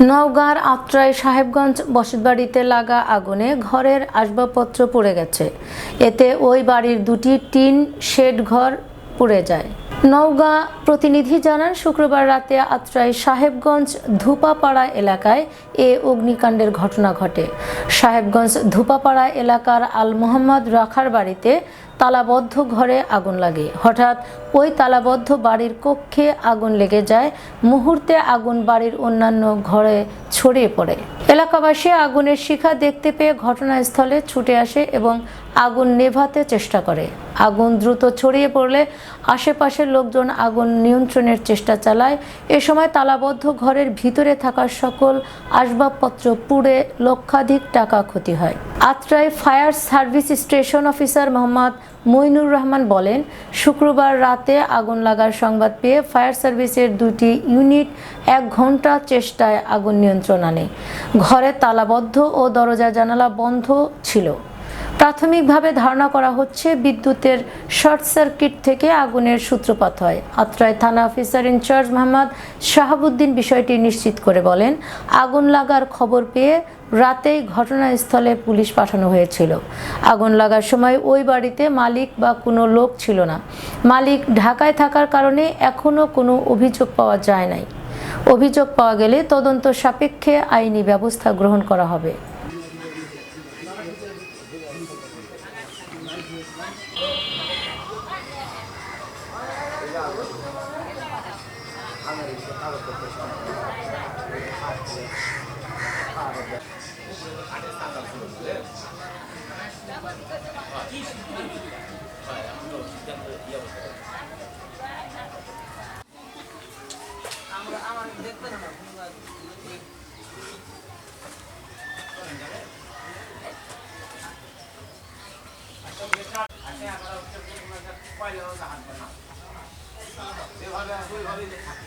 নওগাঁর আত্রাই সাহেবগঞ্জ বসতবাড়িতে লাগা আগুনে ঘরের আসবাবপত্র পুড়ে গেছে। এতে ওই বাড়ির দুটি টিন শেড ঘর পুড়ে যায়। নওগাঁ প্রতিনিধি জানান, শুক্রবার রাতে আত্রাই সাহেবগঞ্জ ধুপাপাড়া এলাকায় এ অগ্নিকাণ্ডের ঘটনা ঘটে। সাহেবগঞ্জ ধুপাপাড়া এলাকার আল মোহাম্মদ রাখার বাড়িতে তালাবদ্ধ ঘরে আগুন লাগে। হঠাৎ ওই তালাবদ্ধ বাড়ির কক্ষে আগুন লেগে যায়। মুহূর্তে আগুন বাড়ির অন্যান্য ঘরে ছড়িয়ে পড়ে। এলাকাবাসী আগুনের শিখা দেখতে পেয়ে ঘটনাস্থলে ছুটে আসে এবং আগুন নেভাতে চেষ্টা করে। আগুন দ্রুত ছড়িয়ে পড়লে আশেপাশের লোকজন আগুন নিয়ন্ত্রণের চেষ্টা চালায়। এ সময় তালাবদ্ধ ঘরের ভিতরে থাকা সকল আসবাবপত্র পুড়ে লক্ষাধিক টাকা ক্ষতি হয়। Atrai fire service station officer Mohammad Moinur Rahman বলেন, শুক্রবার রাতে আগুন লাগার সংবাদ পেয়ে ফায়ার সার্ভিসের দুটি ইউনিট এক ঘণ্টা চেষ্টায় আগুন নিয়ন্ত্রণ আনে। ঘরে তালাবদ্ধ ও দরজা জানালা বন্ধ ছিল। প্রাথমিকভাবে ধারণা করা হচ্ছে বিদ্যুতের শর্ট সার্কিট থেকে আগুনের সূত্রপাত হয়। আত্রায় থানা অফিসার ইনচার্জ মোহাম্মদ শাহাবুদ্দিন বিষয়টি নিশ্চিত করে বলেন, আগুন লাগার খবর পেয়ে রাতেই ঘটনাস্থলে পুলিশ পাঠানো হয়েছিল। আগুন লাগার সময় ওই বাড়িতে মালিক বা কোনো লোক ছিল না। মালিক ঢাকায় থাকার কারণে এখনও কোনো অভিযোগ পাওয়া যায় নাই। অভিযোগ পাওয়া গেলে তদন্ত সাপেক্ষে আইনি ব্যবস্থা গ্রহণ করা হবে। আমরা আমার দেখতে না। পাইলে হাত বানা এভাবে ওইভাবেই থাকে